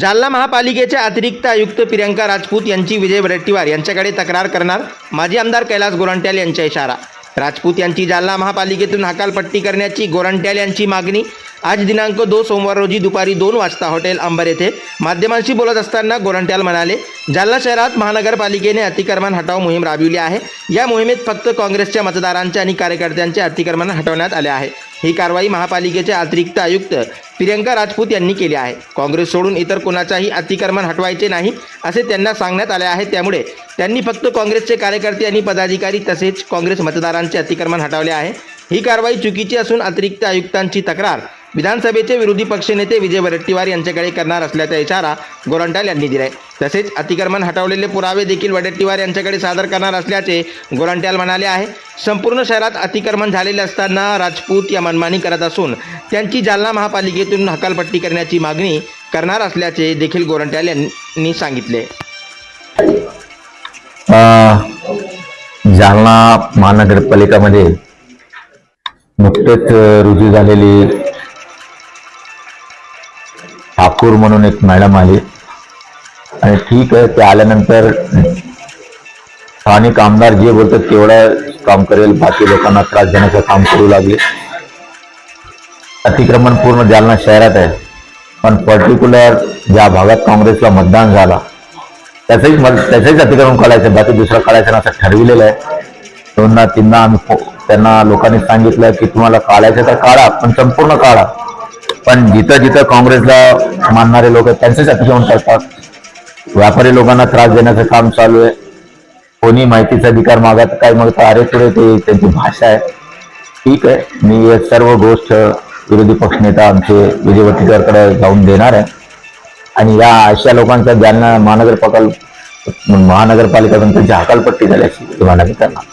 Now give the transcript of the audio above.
जालना महापालिकेचे अतिरिक्त आयुक्त प्रियंका राजपूत यांची विजय वडेट्टीवार यांच्याकडे तक्रार करणार माजी आमदार कैलास गोरंट्याल यांचा इशारा. राजपूत यांची जालना महापालिकेतून हकालपट्टी करण्याची गोरंट्याल यांची मागणी. आज दिनांक दो सोमवार रोजी दुपारी दोन वाजता हॉटेल अंबर येथे माध्यमांशी बोलत असताना गोरंट्याल म्हणाले जालना शहरात महानगरपालिकेने अतिक्रमण हटाव मोहीम राबविली आहे. या मोहिमेत फक्त काँग्रेसच्या मतदारांचे आणि कार्यकर्त्यांचे अतिक्रमण हटवण्यात आले आहे. ही कारवाई महापालिकेचे अतिरिक्त आयुक्त प्रियंका राजपूत यांनी केली आहे. काँग्रेस सोडून इतर कोणाचाही अतिक्रमण हटवायचे नाही असे त्यांना सांगण्यात आले आहे. त्यामुळे त्यांनी फक्त काँग्रेसचे कार्यकर्ते आणि पदाधिकारी तसेच काँग्रेस मतदारांचे अतिक्रमण हटवले आहे. ही कारवाई चुकीची असून अतिरिक्त आयुक्तांची तक्रार विधानसभेचे विरोधी पक्षनेते विजय वडेट्टीवार यांच्याकडे करणार असल्याचा इशारा गोरंट्याल यांनी दिलाय. तसेच अतिक्रमण हटवलेले पुरावे देखील वडेट्टीवार यांच्याकडे सादर करणार असल्याचे गोरंट्याल म्हणाले आहे. संपूर्ण शहरात अतिक्रमण झालेले असताना राजपूत या मनमानी करत असून त्यांची जालना महापालिकेतून हकालपट्टी करण्याची मागणी करणार असल्याचे देखील गोरंट्याल यांनी सांगितले. जालना महानगरपालिकामध्ये नुकतेच रुजू झालेली ठाकूर म्हणून एक मॅडम आली आणि ठीक आहे ते आल्यानंतर स्थानिक आमदार जे बोलतात तेवढं काम करेल. बाकी लोकांना त्रास देण्याचं काम करू लागले. अतिक्रमण पूर्ण जालना शहरात आहे. पण पर्टिक्युलर ज्या भागात काँग्रेसला मतदान झाला त्याचंही मत त्याचंही अतिक्रमण काढायचं बाकी दुसरं काढायचं असं ठरविलेलं आहे. दोनदा तीनदा आम्ही त्यांना लोकांनी सांगितलं की तुम्हाला काढायचं तर काढा पण संपूर्ण काढा. पण जिथं जिथं काँग्रेसला मानणारे लोक आहेत त्यांचेच अतिक्रमण करतात व्यापारी लोकांना त्रास देण्याचं काम चालू आहे. कोणी माहितीचा अधिकार मागत काय मग अरे पुढे ते? त्यांची भाषा आहे. ठीक आहे मी एक सर्व गोष्ट विरोधी पक्षनेता आमचे विजय वटीकरकडे जाऊन देणार आहे. आणि या अशा लोकांचा ज्यांना महानगर प्रकल्प महानगरपालिका त्यांची हकालपट्टी झाल्याची मागणी करणार.